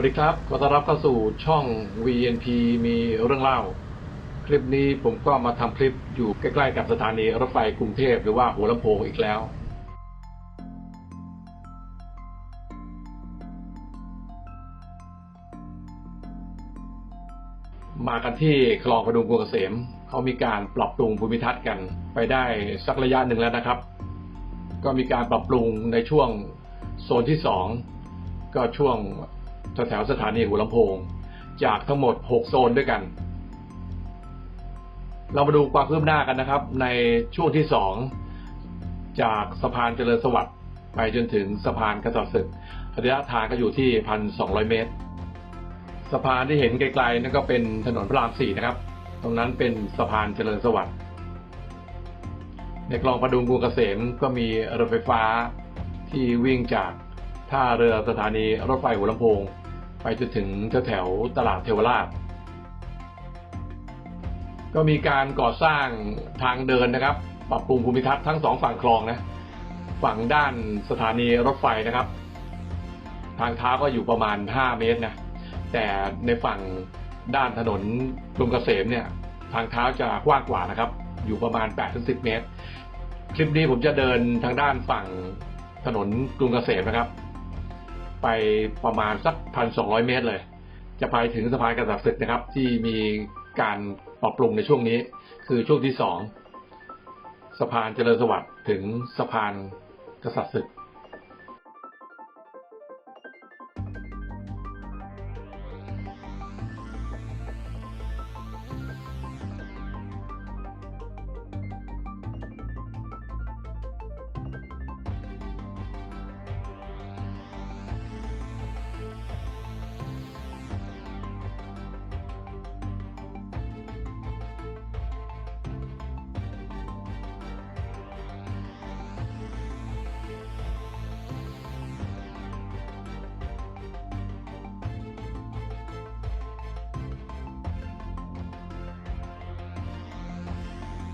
สวัสดีครับ ขอต้อนรับเข้าสู่ช่อง VNP มีเรื่องเล่า คลิปนี้ผมก็มาทำคลิปอยู่ใกล้ๆกับสถานีรถไฟกรุงเทพหรือว่าหัวลำโพงอีกแล้ว มากันที่คลองประดุงกรุงเกษมเขามีการปรับปรุงภูมิทัศน์กันไปได้สักระยะหนึ่งแล้วนะครับ ก็มีการปรับปรุงในช่วงโซนที่สองก็ช่วง แถวสถานีหัวลำโพง จากทั้งหมด 6 โซนด้วยกัน เรามาดูความคืบหน้ากันนะครับ ในช่วงที่สองจากสะพานเจริญสวัสดิ์ไปจนถึงสะพานกษัตริย์ศึกระยะทางก็อยู่ที่พันสองเมตร สะพานที่เห็นไกลๆนั่นก็เป็นถนนพระรามสี่นะครับ ตรงนั้นเป็นสะพานเจริญสวัสดิ์ในคลองประดุงกรุงเกษมก็มีรถไฟฟ้าที่วิ่งจากท่าเรือสถานีรถไฟหัวลำโพง ไปจนถึงแถวตลาดเทวราช ก็มีการก่อสร้างทางเดินนะครับ ปรับปรุงภูมิทัศน์ทั้งสองฝั่งคลองนะ ฝั่งด้านสถานีรถไฟนะครับ ทางเท้าก็อยู่ประมาณ 5 เมตรนะ แต่ในฝั่งด้านถนนกรุงเกษมเนี่ย ทางเท้าจะกว้างกว่านะครับ อยู่ประมาณ 8-10 เมตร คลิปนี้ผมจะเดินทางด้านฝั่งถนนกรุงเกษมนะครับ ไปประมาณสักพันสองร้อยเมตรเลย จะไปถึงสะพานกษัตริย์ศึกนะครับ ที่มีการปรับปรุงในช่วงนี้ คือช่วงที่สองสะพานเจริญสวัสดิ์ถึงสะพานกษัตริย์ศึก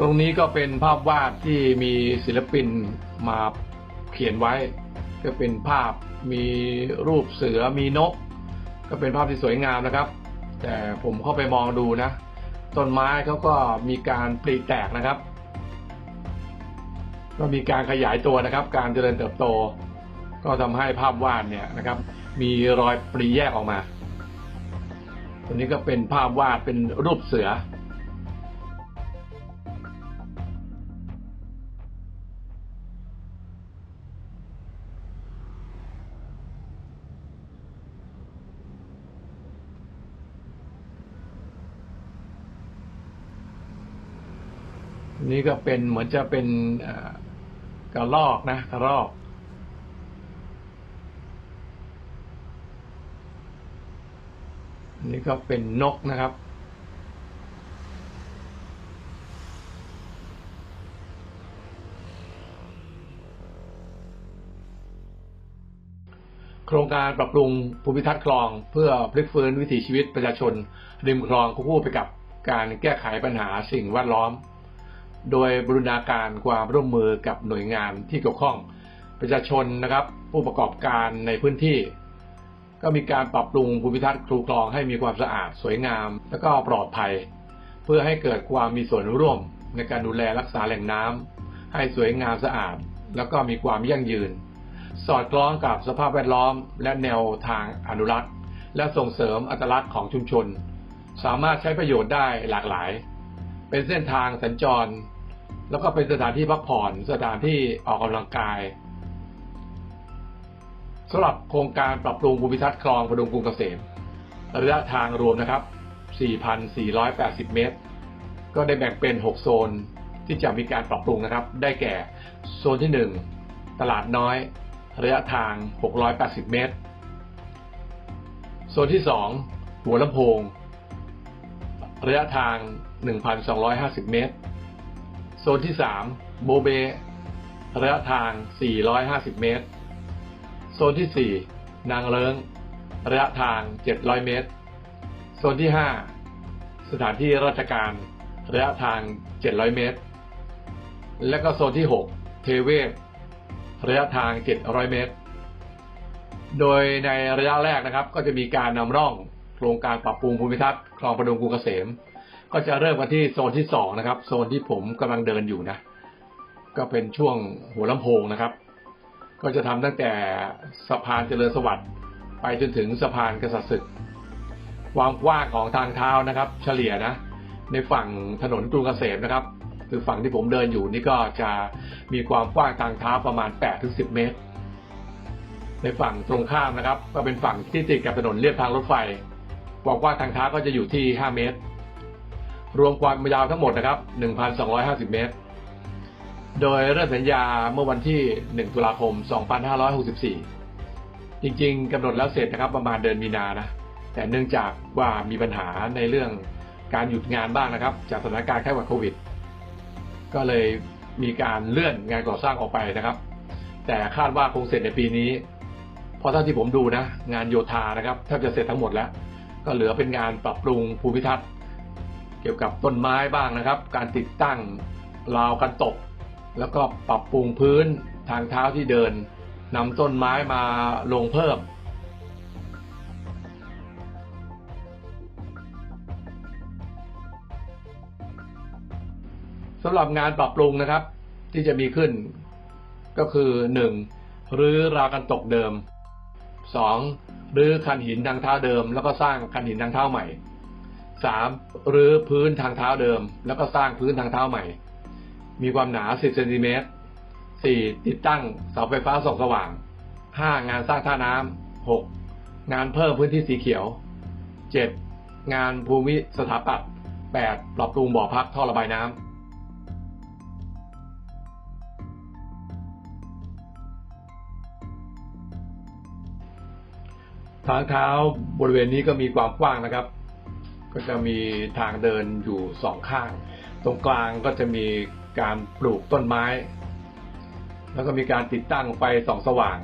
ตรงนี้ก็เป็นภาพวาดที่มีศิลปินมาเขียนไว้ ก็เป็นภาพมีรูปเสือมีนก ก็เป็นภาพที่สวยงามนะครับ แต่ผมเข้าไปมองดูนะ ต้นไม้เขาก็มีการปลีแตกนะครับ ก็มีการขยายตัวนะครับ การเจริญเติบโต ก็ทำให้ภาพวาดเนี่ยนะครับ มีรอยปลีแยกออกมาตัวนี้ก็เป็นภาพวาดเป็นรูปเสือ นี่ก็เป็นเหมือนจะเป็นกระรอกนะกระรอกนนี่ก็เป็นนกนะครับ โครงการปรับปรุงภูมิทัศน์คลอง เพื่อพลิกฟื้นวิถีชีวิตประชาชน ริมคลองควบคู่ไปกับการแก้ไขปัญหาสิ่งแวดล้อม โดยบรูรณาการความร่วมมือกับหน่วยงานที่เกี่ยวข้อง ประชาชนนะครับผู้ประกอบการในพื้นที่ ก็มีการปรับปรุงภูมิทัศน์ครูคลองให้มีความสะอาดสวยงาม และก็ปลอดภัย เพื่อให้เกิดความมีส่วนร่วมในการดูแลรักษาแหล่งน้ำให้สวยงามสะอาด แล้วก็มีความยั่งยืน สอดคล้องกับสภาพแวดล้อม และแนวทางอนุรักษ์ และส่งเสริมอัตลักษณ์ของชุมชน สามารถใช้ประโยชน์ได้หลากหลาย เป็นเส้นทางสัญจร แล้วก็เป็นสถานที่พักผ่อนสถานที่ออกกำลังกายสำหรับโครงการปรับปรุงภูมิทัศน์คลองประดุงกรุงเกษมระยะทางรวมนะครับ 4,480 เมตร ก็ได้แบ่งเป็น 6 โซนที่จะมีการปรับปรุงนะครับ ได้แก่ โซนที่ 1 ตลาดน้อย ระยะทาง 680 เมตร โซนที่ 2 หัวลำโพง ระยะทาง 1,250 เมตร โซนที่ 3 โบเบ ระยะทาง 450 เมตร โซนที่ 4 นางเลิงระยะทาง 700 เมตร โซนที่ 5 สถานที่ราชการ ระยะทาง 700 เมตร และก็โซนที่ 6 เทเวศระยะทาง 700 เมตร โดยในระยะแรกนะครับ ก็จะมีการนำร่องโครงการปรับปรุงภูมิทัศน์คลองประดุงกรุงเกษม ก็จะเริ่มกันที่โซนที่สองนะครับ โซนที่ผมกำลังเดินอยู่นะ ก็เป็นช่วงหัวลำโพงนะครับ ก็จะทำตั้งแต่สะพานเจริญสวัสดิ์ไปจนถึงสะพานกษัตริย์ศึก ความกว้างของทางเท้านะครับ เฉลี่ยนะ ในฝั่งถนนกรุงเกษมนะครับ คือฝั่งที่ผมเดินอยู่นี่ก็จะมีความกว้างทางเท้าประมาณ8-10 เมตร ในฝั่งตรงข้ามนะครับ ก็เป็นฝั่งที่ติดกับถนนเลียบทางรถไฟความกว้างทางเท้าก็จะอยู่ที่ 5 เมตร รวมความยาวทั้งหมดนะครับ 1,250 เมตร โดยเริ่มสัญญาเมื่อวันที่ 1 ตุลาคม 2564 จริงๆกำหนดแล้วเสร็จนะครับประมาณเดือนมีนานะ แต่เนื่องจากว่ามีปัญหาในเรื่องการหยุดงานบ้างนะครับ จากสถานการณ์ไข้หวัดโควิด ก็เลยมีการเลื่อนงานก่อสร้างออกไปนะครับ แต่คาดว่าคงเสร็จในปีนี้ เพราะเท่าที่ผมดูนะ งานโยธานะครับแทบจะเสร็จทั้งหมดแล้ว ก็เหลือเป็นงานปรับปรุงภูมิทัศน์ เกี่ยวกับต้นไม้บ้างนะครับ การติดตั้งราวกันตก แล้วก็ปรับปรุงพื้นทางเท้าที่เดินนำต้นไม้มาลงเพิ่ม สำหรับงานปรับปรุงนะครับ ที่จะมีขึ้น ก็คือหนึ่งรื้อราวกันตกเดิมสองรื้อคันหินทางเท้าเดิม แล้วก็สร้างคันหินทางเท้าใหม่ สามรื้อพื้นทางเท้าเดิม แล้วก็สร้างพื้นทางเท้าใหม่ มีความหนา 10เซนติเมตรสี่ติดตั้งเสาไฟฟ้าส่องสว่างห้างานสร้างท่าน้ำหกงานเพิ่มพื้นที่สีเขียวเจ็ดงานภูมิสถาปัตย์แปดปรับปรุงบ่อพักท่อระบายน้ำทางเท้าบริเวณนี้ก็มีความกว้างนะครับ ก็จะมีทางเดินอยู่สองข้าง ตรงกลางก็จะมีการปลูกต้นไม้ แล้วก็มีการติดตั้งไฟส่องสว่าง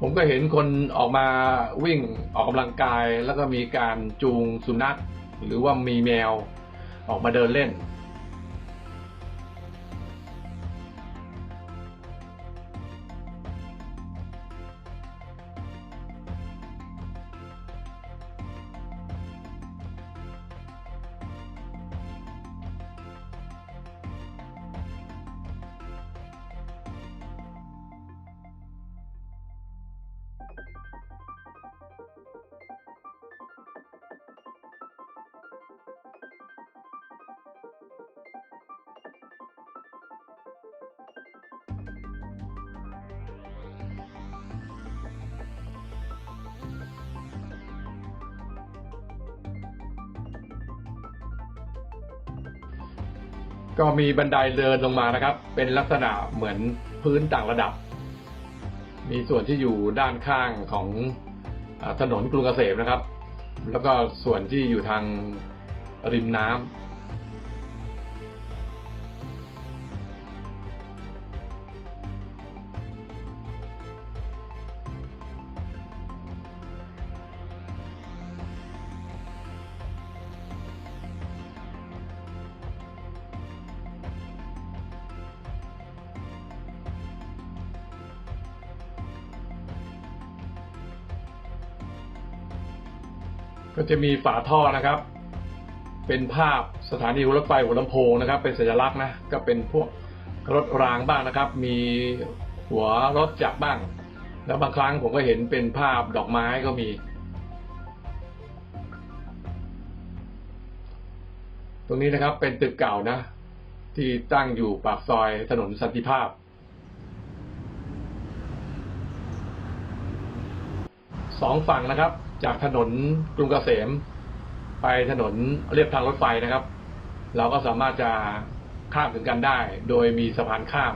ผมก็เห็นคนออกมาวิ่งออกกำลังกาย แล้วก็มีการจูงสุนัขหรือว่ามีแมวออกมาเดินเล่น ก็มีบันไดเดินลงมานะครับ เป็นลักษณะเหมือนพื้นต่างระดับ มีส่วนที่อยู่ด้านข้างของอถนนกรุงเกษมนะครับ แล้วก็ส่วนที่อยู่ทางริมน้ำ จะมีฝาท่อนะครับ เป็นภาพสถานีรถไฟหัวลำโพงนะครับ เป็นสัญลักษณ์นะก็เป็นพวกรถรางบ้างนะครับ มีหัวรถจักรบ้าง แล้วบางครั้งผมก็เห็นเป็นภาพดอกไม้ก็มี ตรงนี้นะครับเป็นตึกเก่านะ ที่ตั้งอยู่ปากซอยถนนสันติภาพสองฝั่งนะครับ จากถนนกรุงเกษม ไปถนนเรียบทางรถไฟนะครับ เราก็สามารถจะข้ามถึงกันได้ โดยมีสะพานข้าม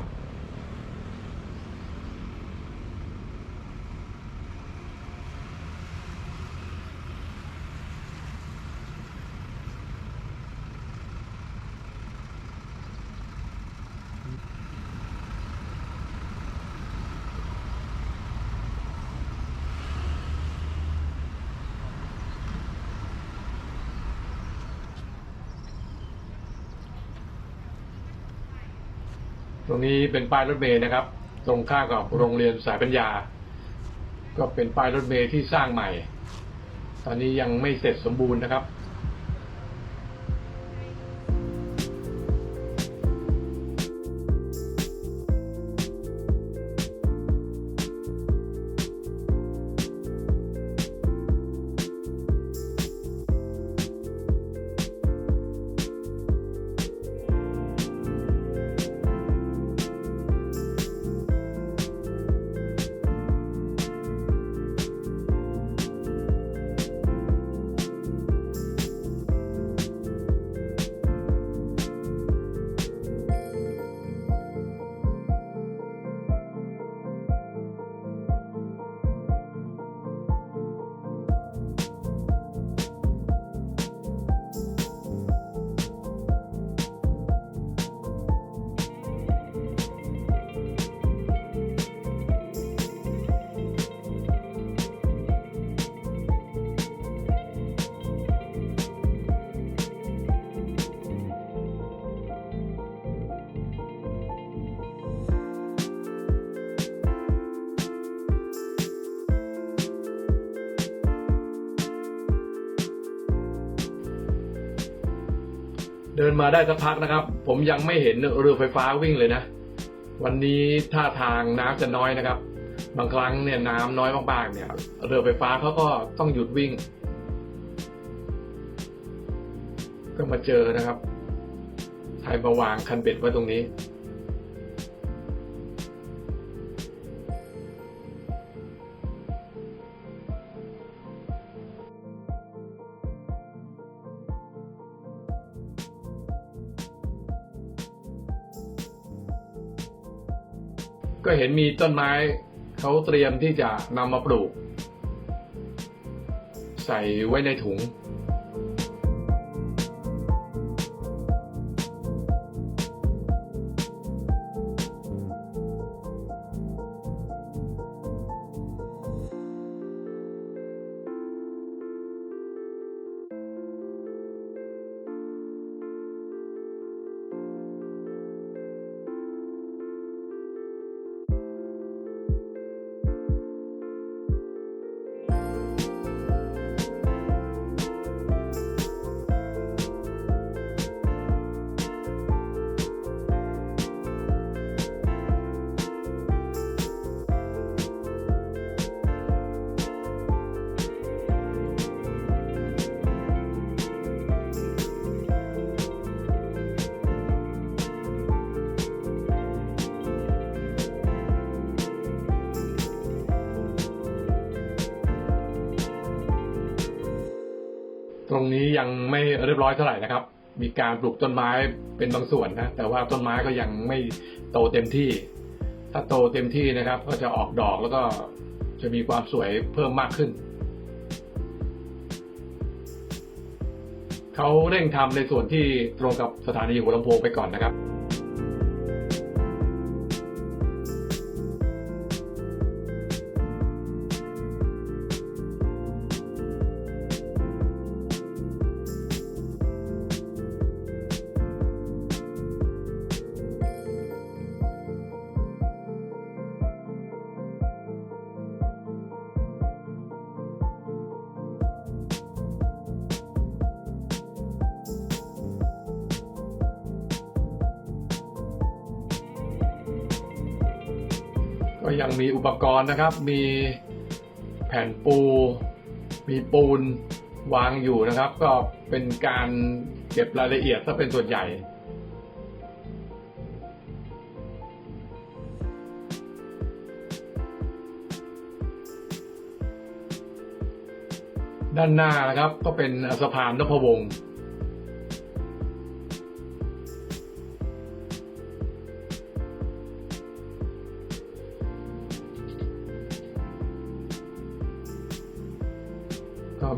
ตรงนี้เป็นป้ายรถเมย์นะครับ ตรงข้ามกับโรงเรียนสายปัญญา ก็เป็นป้ายรถเมย์ที่สร้างใหม่ ตอนนี้ยังไม่เสร็จสมบูรณ์นะครับ นมาได้สักพักนะครับ ผมยังไม่เห็นเรือไฟฟ้าวิ่งเลยนะ วันนี้ท่าทางน้ำจะน้อยนะครับ บางครั้งเนี่ยน้ำน้อยมากๆเนี่ย เรือไฟฟ้าเขาก็ต้องหยุดวิ่ง ก็มาเจอนะครับไทยมาวางคันเบ็ดไว้ตรงนี้ ก็เห็นมีต้นไม้เขาเตรียมที่จะนำมาปลูก ใส่ไว้ในถุง ยังไม่เรียบร้อยเท่าไหร่นะครับ มีการปลูกต้นไม้เป็นบางส่วนนะแต่ว่าต้นไม้ก็ยังไม่โตเต็มที่ ถ้าโตเต็มที่นะครับ ก็จะออกดอกแล้วก็จะมีความสวยเพิ่มมากขึ้นเขาเร่งทำในส่วนที่ตรงกับสถานีหัวลำโพงไปก่อนนะครับ มีอุปกรณ์นะครับ มีแผ่นปู มีปูนวางอยู่นะครับ ก็เป็นการเก็บรายละเอียดซะเป็นส่วนใหญ่ด้านหน้านะครับก็เป็นสะพานนพวงศ์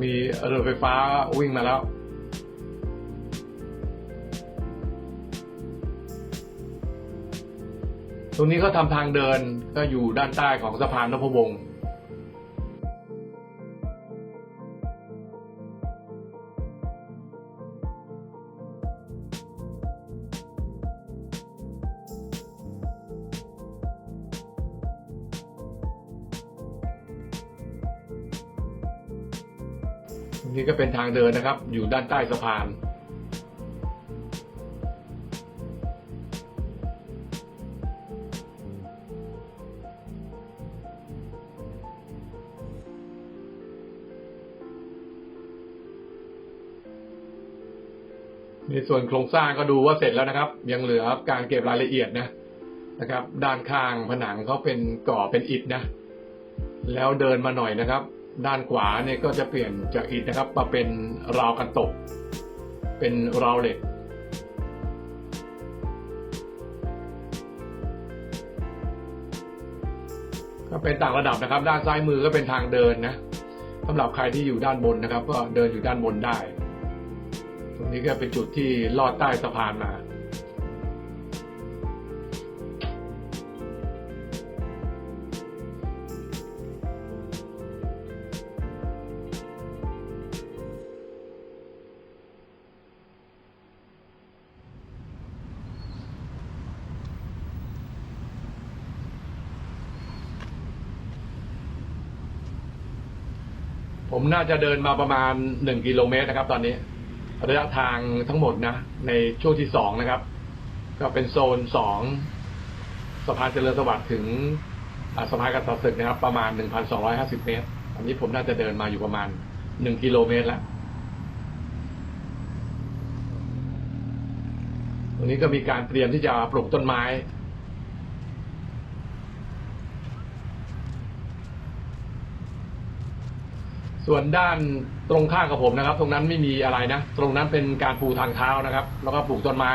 มีเรือไฟฟ้าวิ่งมาแล้ว ตรงนี้ก็ทำทางเดินก็อยู่ด้านใต้ของสะพานนพวงศ์ นี่ก็เป็นทางเดินนะครับ อยู่ด้านใต้สะพาน ในส่วนโครงสร้างก็ดูว่าเสร็จแล้วนะครับ ยังเหลือการเก็บรายละเอียดนะนะครับ ด้านข้างผนังเขาเป็นก่อเป็นอิฐนะ แล้วเดินมาหน่อยนะครับ ด้านขวาเนี่ยก็จะเปลี่ยนจากอิฐนะครับมาเป็นราวกันตก เป็นราวเหล็ก ก็เป็นต่างระดับนะครับ ด้านซ้ายมือก็เป็นทางเดินนะสำหรับใครที่อยู่ด้านบนนะครับ ก็เดินอยู่ด้านบนได้ ตรงนี้ก็เป็นจุดที่ลอดใต้สะพานมา ผมน่าจะเดินมาประมาณหนึ่งกิโลเมตรนะครับ ตอนนี้ระยะทางทั้งหมดนะ ในช่วงที่สองนะครับ ก็เป็นโซนสองสะพานเจริญสวัสดิ์ถึงสะพานกษัตริย์ศึกนะครับ ประมาณหนึ่งพันสองร้อยห้าสิบเมตร อันนี้ผมน่าจะเดินมาอยู่ประมาณหนึ่งกิโลเมตรแล้วตรงนี้ก็มีการเตรียมที่จะปลูกต้นไม้ ส่วนด้านตรงข้ามกับผมนะครับ ตรงนั้นไม่มีอะไรนะ ตรงนั้นเป็นการปูทางเท้านะครับ แล้วก็ปลูกต้นไม้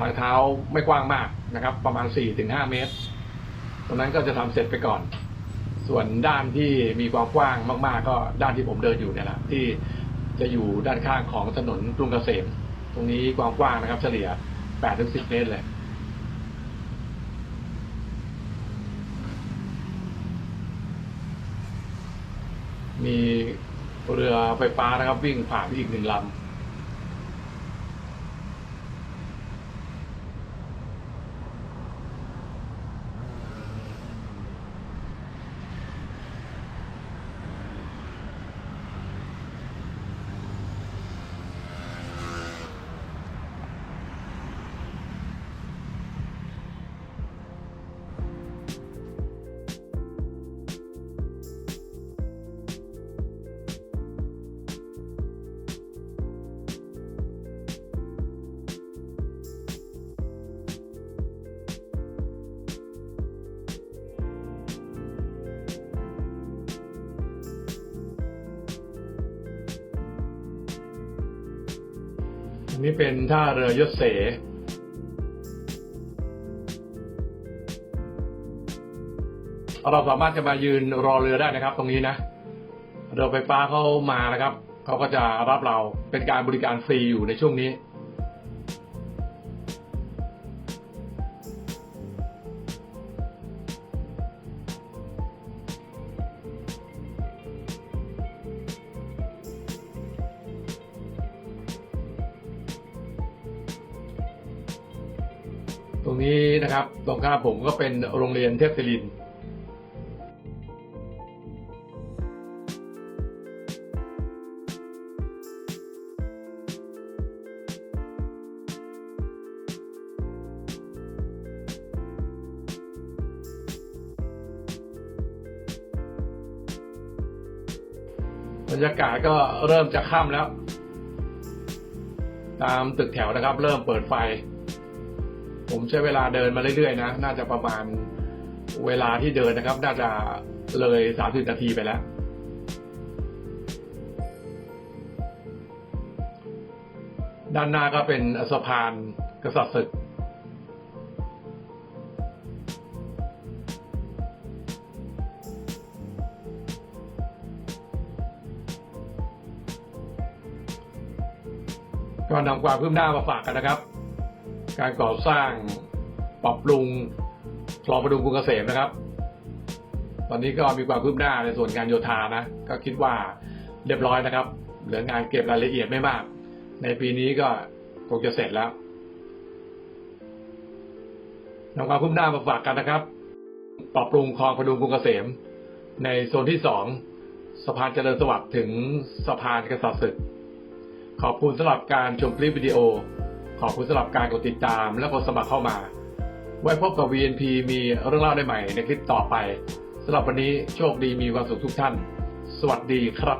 ทางเท้าไม่กว้างมากนะครับ ประมาณ4-5ถึงห้าเมตร ตรงนั้นก็จะทำเสร็จไปก่อน ส่วนด้านที่มีความกว้างมาก ๆ ก็ด้านที่ผมเดินอยู่เนี่ยแหละที่จะอยู่ด้านข้างของถนนกรุงเกษม ตรงนี้ความกว้างนะครับ เฉลี่ย8-10 เมตรเลย มีเรือไฟฟ้านะครับวิ่งผ่านอีกหนึ่งลำ นี่เป็นท่าเรือยศเสเราสามารถจะมายืนรอเรือได้นะครับ ตรงนี้นะเรือไฟฟ้าเขามานะครับเขาก็จะรับเราเป็นการบริการฟรีอยู่ในช่วงนี้ นะครับตรงข้าผมก็เป็นโรงเรียนเทพศิรินบรรยากาศก็เริ่มจะค่ำแล้ว ตามตึกแถวนะครับ เริ่มเปิดไฟ ผมใช้เวลาเดินมาเรื่อยๆนะน่าจะประมาณเวลาที่เดินนะครับ น่าจะเลยสามสิบนาทีไปแล้ว ด้านหน้าก็เป็นสะพานกษัตริย์ศึกก็นำความคืบหน้ามาฝากกันนะครับ การก่อสร้างปรับปรุงคลองประดุงกรุงเกษมนะครับ ตอนนี้ก็มีความคืบหน้าในส่วนการโยธานะ ก็คิดว่าเรียบร้อยนะครับ เหลืองานเก็บรายละเอียดไม่มาก ในปีนี้ก็คงจะเสร็จแล้วนำความคืบหน้ามาฝากกันนะครับ ปรับปรุงคลองประดุงกรุงเกษม ในโซนที่สองสะพานเจริญสวัสดิ์ถึงสะพานกษัตริย์ศึก ขอบคุณสำหรับการชมคลิปวิดีโอ ขอบคุณสำหรับการกดติดตามและกดสมัครเข้ามา ไว้พบกับ VNP มีเรื่องเล่าได้ใหม่ในคลิปต่อไปสำหรับวันนี้โชคดีมีความสุขทุกท่าน สวัสดีครับ